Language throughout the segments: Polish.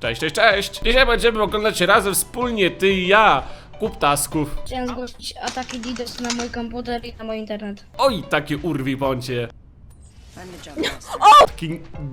Cześć, cześć, cześć! Dzisiaj będziemy oglądać razem wspólnie ty i ja Kuptasków. Chciałem zgłosić ataki DDoS na mój komputer i na mój internet. Oj, takie urwi bądźcie. I'm the jump master. Takie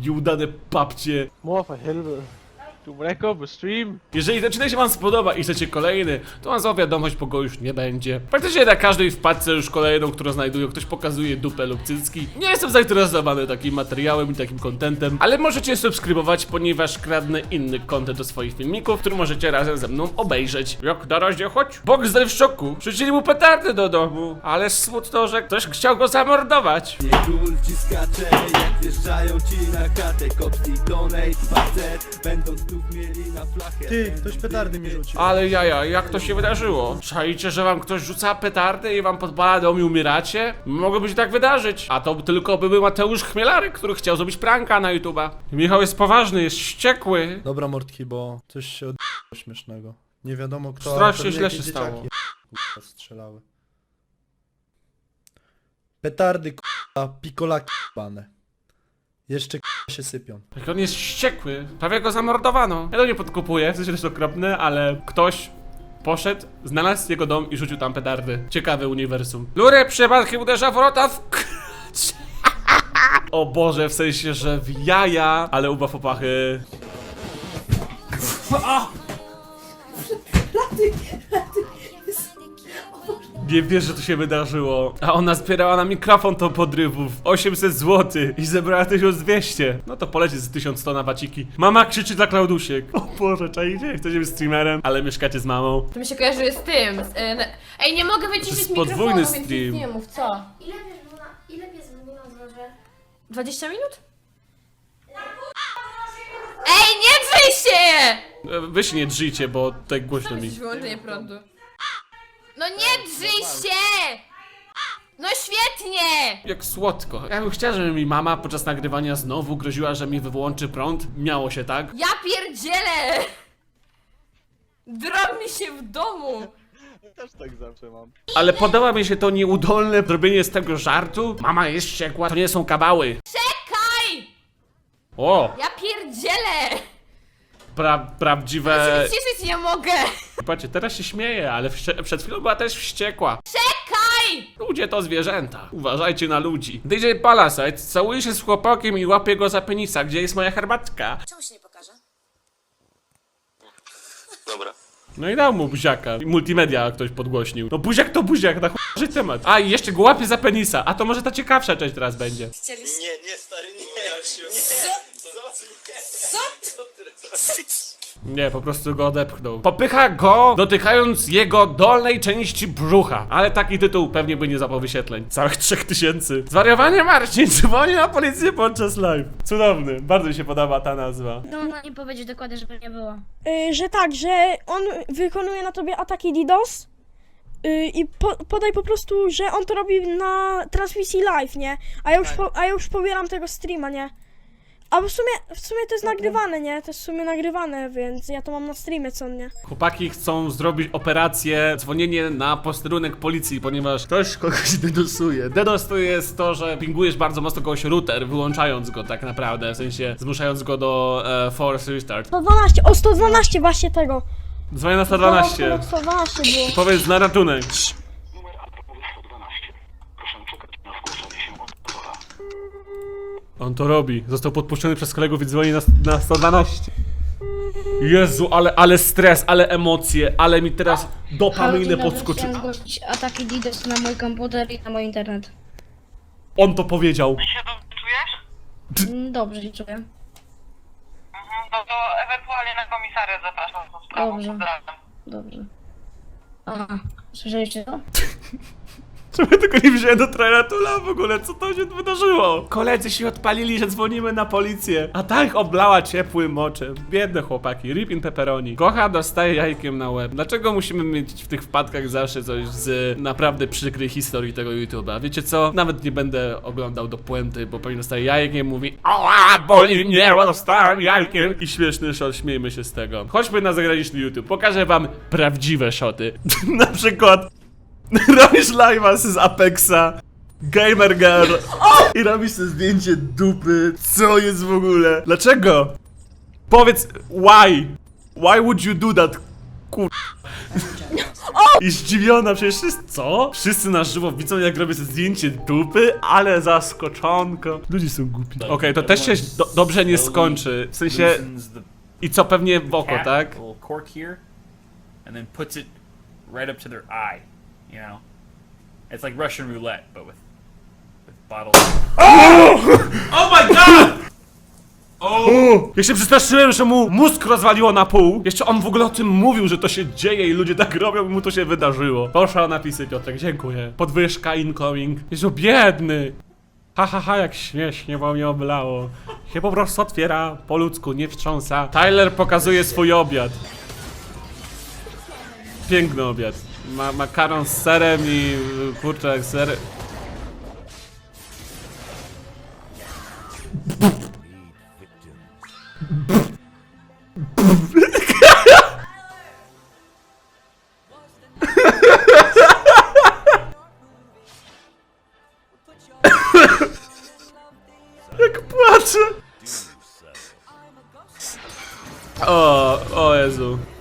nieudane papcie. Mor for helvede. Ikke gå på stream. Jeżeli odcinek się wam spodoba i chcecie kolejny, to mam złą wiadomość, bo go już nie będzie. Praktycznie na każdej wpadce już kolejną, którą znajduję, ktoś pokazuje dupę lub cycki. Nie jestem zainteresowany takim materiałem i takim kontentem, ale możecie subskrybować, ponieważ kradnę inny kontent do swoich filmików, który możecie razem ze mną obejrzeć. Jak na razie chodź. Boxer w szoku. Rzucili mu petardy do domu, ale smutno, że ktoś chciał go zamordować. Król wciskacze, jak wjeżdżają ci na chatę Kopnij donate, facet, będą znów mieli na flachę Ty, ktoś petardy mi rzucił. Ale jaja, jak to się wydarzyło? Czaicie, że wam ktoś rzuca petardy i wam podpala dom i umieracie? Mogłoby się tak wydarzyć. A to tylko by był Mateusz Chmielary, który chciał zrobić pranka na YouTube'a. Michał jest poważny, jest wściekły. Dobra mordki, bo coś się od... śmiesznego. Nie wiadomo kto. ale Strasznie pewnie źle jakieś się stało. k***a, strzelały. Petardy k***a, pikolaki k***ane. Jeszcze k***a się sypią. Jak on jest wściekły. Prawie go zamordowano. Ja to nie podkupuję, w sensie to jest okropne, ale ktoś poszedł, znalazł jego dom i rzucił tam petardy. Ciekawe uniwersum. Lurę przypadkiem uderza w wrota w k- O Boże, w sensie, że w jaja, ale ubaw popachy. Nie wiesz, że to się wydarzyło. A ona zbierała na mikrofon to podrywów. 800 zł i zebrała 1200. No to polecie z 1100 na baciki. Mama krzyczy dla Klaudusiek. O Boże, czajcie? Chcecie być streamerem, ale mieszkacie z mamą. To mi się kojarzy z tym. Z, e, na- Ej, nie mogę wyciszyć jest mikrofonu, podwójny więc stream. nie mów, co? Ile pies był na, ile pies był na dworze? 20 minut? Ej, nie drzyj się! E, Wy się nie drzyjcie, bo tak głośno mi. Wyłączenie prądu. No nie drzyj się! No świetnie! Jak słodko. Ja bym chciała, żeby mi mama podczas nagrywania znowu groziła, że mi wyłączy prąd. Miało się tak. Ja pierdzielę! Drob mi się w domu! Też tak zawsze mam. Ale podoba mi się to nieudolne zrobienie z tego żartu. Mama jest wściekła, to nie są kabały. Czekaj! O, Ja pierdzielę! pra prawdziwe... Cieszyć nie mogę! Patrzcie, teraz się śmieje, ale wście- przed chwilą była też wściekła. Czekaj! Ludzie to zwierzęta. Uważajcie na ludzi. DJ Palasite całuje się z chłopakiem i łapie go za penisa. Gdzie jest moja herbatka? Czemu się nie pokaże? No i dał mu buziaka. I multimedia ktoś podgłośnił. No buziak to buziak, na chuj temat. A i jeszcze go łapie za penisa. A to może ta ciekawsza część teraz będzie. Chcieliście... Nie, nie stary, nie, nie, Nie, po prostu go odepchnął. Popycha go, dotykając jego dolnej części brzucha. Ale taki tytuł pewnie by nie zapał wyświetleń. Całych 3000. Zwariowanie Marcin dzwoni na policję podczas live. Cudowny, bardzo mi się podoba ta nazwa. No, no nie powiedzieć dokładnie, żeby nie było. Y, że tak, że on wykonuje na tobie ataki DDoS y, i po, podaj po prostu, że on to robi na transmisji live, nie? A ja już, po, a ja już pobieram tego streama, nie? A w sumie, w sumie to jest nagrywane, nie? To jest w sumie nagrywane, więc ja to mam na streamie, co nie? Chłopaki chcą zrobić operację dzwonienie na posterunek policji, ponieważ ktoś kogoś dedosuje. Dedos to jest to, że pingujesz bardzo mocno kogoś router, wyłączając go tak naprawdę, w sensie zmuszając go do e, force restart. 112, o 112 właśnie tego. Dzwonię na 112. O, 112 było. Powiedz na ratunek. On to robi. Został podpuszczony przez kolegów i dzwoni na, na 112. Jezu, ale, ale stres, ale emocje, ale mi teraz dobry. podskoczy. Chciałem zgłosić ataki DDoS na mój komputer i na mój internet. On to powiedział. się dobrze czujesz? Mm, Dobrze się czuję. Mhm, no to ewentualnie na komisariat zapraszam z tą sprawą. Dobrze. Pozdrawiam. Dobrze. Aha, słyszeliście to? Czemu ja tylko nie wziąłem do Tula w ogóle? Co to się wydarzyło? Koledzy się odpalili, że dzwonimy na policję. A tak oblała ciepłym moczem. Biedne chłopaki. Rip in pepperoni. Kocha dostaje jajkiem na łeb. Dlaczego musimy mieć w tych wpadkach zawsze coś z naprawdę przykrej historii tego YouTube'a? Wiecie co? Nawet nie będę oglądał do puenty, bo pewnie dostaje jajkiem mówi Ała, boli mnie, dostałem jajkiem. I śmieszny shot, śmiejmy się z tego. Chodźmy na zagraniczny YouTube. Pokażę wam prawdziwe shoty. na przykład Robisz live'a z Apexa. Gamer girl. I robisz sobie zdjęcie dupy. Co jest w ogóle? Dlaczego? Powiedz, why? Why would you do that? Kur... I zdziwiona, przecież wszyscy, co? Wszyscy na żywo widzą jak robię sobie zdjęcie dupy, ale zaskoczonko. Ludzie są głupi. Okej, to też się do, dobrze nie skończy. W sensie, loosens the i co pewnie w oko, tak? a little cork here, and then puts it right up to their eye. You know, it's like Russian roulette, but with with bottles. Oh my god! O! Ja się przestraszyłem, że mu mózg rozwaliło na pół. Jeszcze on w ogóle o tym mówił, że to się dzieje i ludzie tak robią i mu to się wydarzyło. Proszę o napisy, Piotrek, dziękuję. Podwyżka incoming. Jezu, biedny. Ha, ha, ha, jak śmiesznie, bo mnie oblało. Się po prostu otwiera, po ludzku, nie wstrząsa. Tyler pokazuje swój obiad. Piękny obiad. Ma makaron z serem i kurczak z serem. O, o Jezu.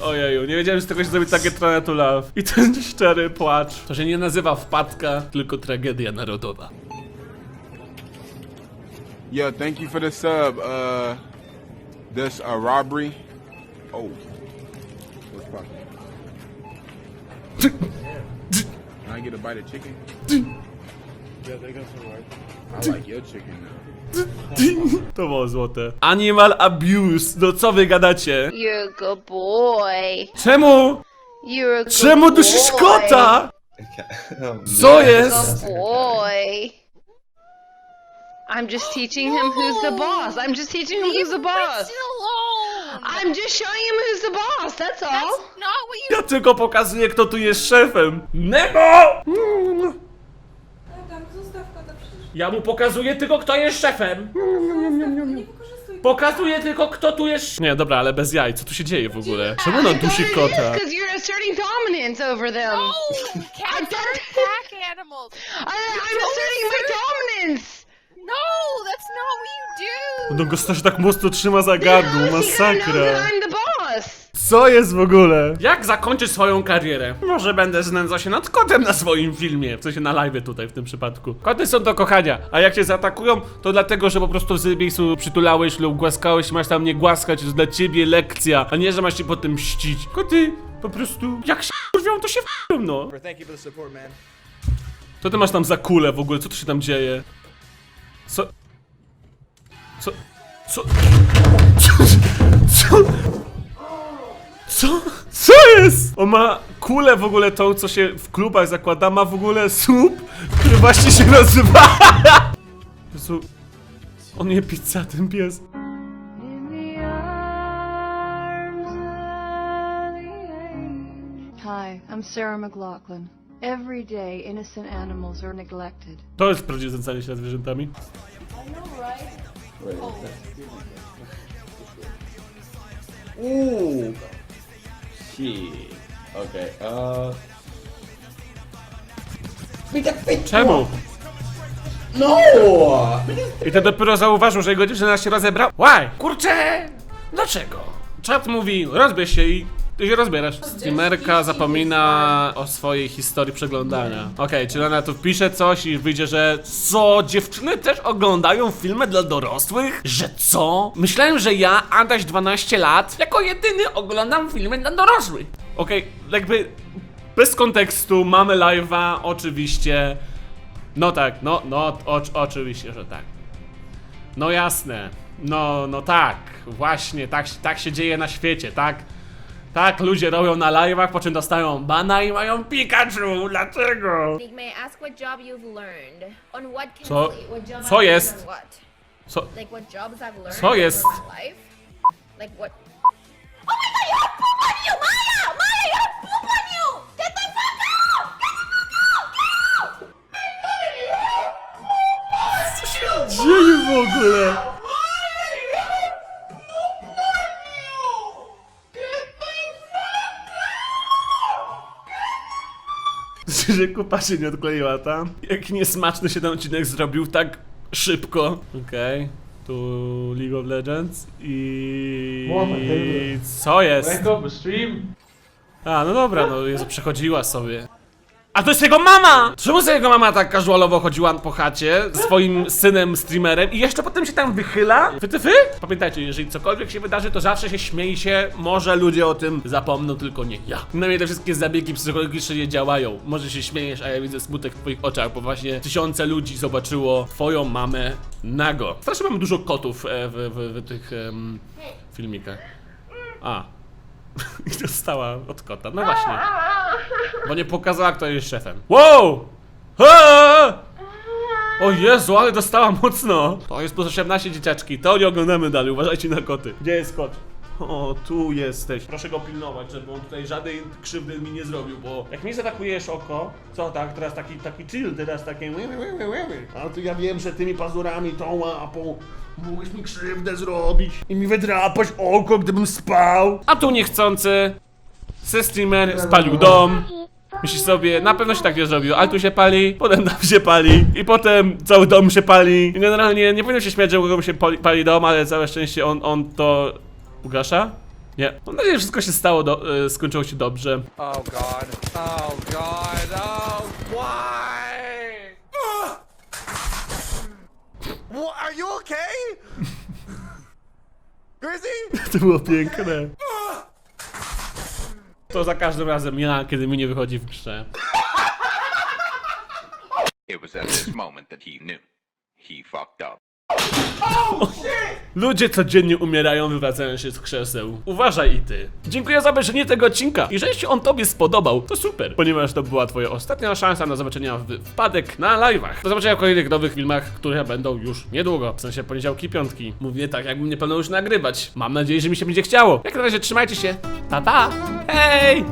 Ojeju, nie wiedziałem, że z tego się zrobi takie trochę to love. I ten szczery płacz. To się nie nazywa wpadka, tylko tragedia narodowa. Yeah, thank you for the sub. Uh, this a robbery. Oh, what's poppin'? Can I get a bite of chicken? Yeah, they got some right. I like your chicken now. To było złote. Animal abuse, no co wy gadacie? You're a good boy. Czemu? You're a good Czemu dusisz kota? Co jest? boy. I'm just teaching him who's the boss. I'm just teaching him who's the boss. alone! I'm just showing him who's the boss. That's all. That's not what you Ja tylko pokazuję, kto tu jest szefem. Nemo! Ja mu pokazuję tylko, kto jest szefem. Pokazuję tylko, kto tu jest... Nie, dobra, ale bez jaj. Co tu się dzieje w ogóle? Czemu ona dusi kota? Because you're asserting dominance over them. No! Cats are pack animals! I, I'm asserting my dominance. No! That's not what you do! No go tak mocno trzyma za gardło, know masakra. that I'm the. Co jest w ogóle? Jak zakończyć swoją karierę? Może będę znęcał się nad kotem na swoim filmie. W sensie na live tutaj w tym przypadku. Koty są do kochania, a jak cię zaatakują, to dlatego, że po prostu w miejscu przytulałeś lub głaskałeś, masz tam nie głaskać, to jest dla ciebie lekcja, a nie, że masz się potem mścić. Koty po prostu, jak się kurwią, to się wkurwią, no. Co ty masz tam za kulę w ogóle? Co tu się tam dzieje? Co? Co? Co? Co? Co? Co jest? On ma kulę w ogóle tą, co się w klubach zakłada, ma w ogóle słup, który właśnie się nazywa... Jezu, on je pizza, ten pies. Hi, I'm Sarah McLaughlin. Every day, innocent animals are neglected. To jest prawdziwe znęcanie się nad zwierzętami. Ooh. Shit. Okay. Uh. Czemu? No. I to dopiero zauważył, że jego dziewczyna się rozebrał. Why? Kurczę! Dlaczego? Czat mówi, rozbierz się i ty się rozbierasz. Streamerka zapomina o swojej historii przeglądania. Okej, czyli ona tu wpisze coś i wyjdzie, że co? Dziewczyny też oglądają filmy dla dorosłych? Że co? Myślałem, że ja, Adaś 12 lat, jako jedyny oglądam filmy dla dorosłych. Okej, jakby bez kontekstu, mamy live'a, oczywiście. No tak, no, no, o, oczywiście, że tak. No jasne. No, no tak. Właśnie, tak, tak się dzieje na świecie, tak? Tak, ludzie robią na live'ach, po czym dostają bana i mają Pikachu. Dlaczego? May I ask what job you've learned? On what can Co- what job co I've jest? learned on what? Co? Like what jobs I've learned Co jest? over my life? Like what? Oh my god, you have poop on you, Maya! Maya, you have poop on you! Get the fuck out! Get the fuck out! Co się dzieje w ogóle? Że kupa się nie odkleiła tam. Jak niesmaczny się ten odcinek zrobił tak szybko. Okej. tu League of Legends i... Co jest? Break up a stream. A, no dobra, no Jezu, przechodziła sobie. A to jest jego mama! Czemu sobie jego mama tak casualowo chodziła po chacie z swoim synem streamerem i jeszcze potem się tam wychyla? Wy ty, wy? Pamiętajcie, jeżeli cokolwiek się wydarzy, to zawsze się śmiejcie. Może ludzie o tym zapomną, tylko nie ja. Na mnie te wszystkie zabiegi psychologiczne nie działają. Może się śmiejesz, a ja widzę smutek w twoich oczach, bo właśnie tysiące ludzi zobaczyło twoją mamę nago. Strasznie mamy dużo kotów e, w, w, w tych em, filmikach. A. I dostała od kota. No właśnie. Bo nie pokazała, kto jest szefem. Wow! Eee! O Jezu, ale dostała mocno. To jest plus 18 dzieciaczki. To nie oglądamy dalej. Uważajcie na koty. Gdzie jest kot? O, tu jesteś. Proszę go pilnować, żeby on tutaj żadnej krzywdy mi nie zrobił, bo jak mi zaatakujesz oko, co tak, teraz taki, taki chill, teraz takie a to ja wiem, że tymi pazurami, tą łapą mógłbyś mi krzywdę zrobić i mi wydrapać oko, gdybym spał. A tu niechcący se streamer spalił dom. Myślisz sobie, na pewno się tak nie zrobił, ale tu się pali, potem tam się pali i potem cały dom się pali. I generalnie nie powinno się śmiać, że komuś się pali, pali dom, ale całe szczęście on, on to ugasza? Nie. Mam nadzieję, że wszystko się stało, do, y, skończyło się dobrze. Oh god. Oh god. Oh, why? What, are you okay? Grizzly? To było piękne. To za każdym razem ja, kiedy mi nie wychodzi w grze. It was at this moment that he knew. He fucked up. Ludzie codziennie umierają, wywracają się z krzeseł. Uważaj i ty. Dziękuję za obejrzenie tego odcinka. Jeżeli się on tobie spodobał, to super, ponieważ to była twoja ostatnia szansa na zobaczenia w wpadek na live'ach. Do zobaczenia w kolejnych nowych filmach, które będą już niedługo. W sensie poniedziałki piątki. Mówię tak, jakbym nie planał już nagrywać. Mam nadzieję, że mi się będzie chciało. Jak na razie trzymajcie się. Pa pa. Hej!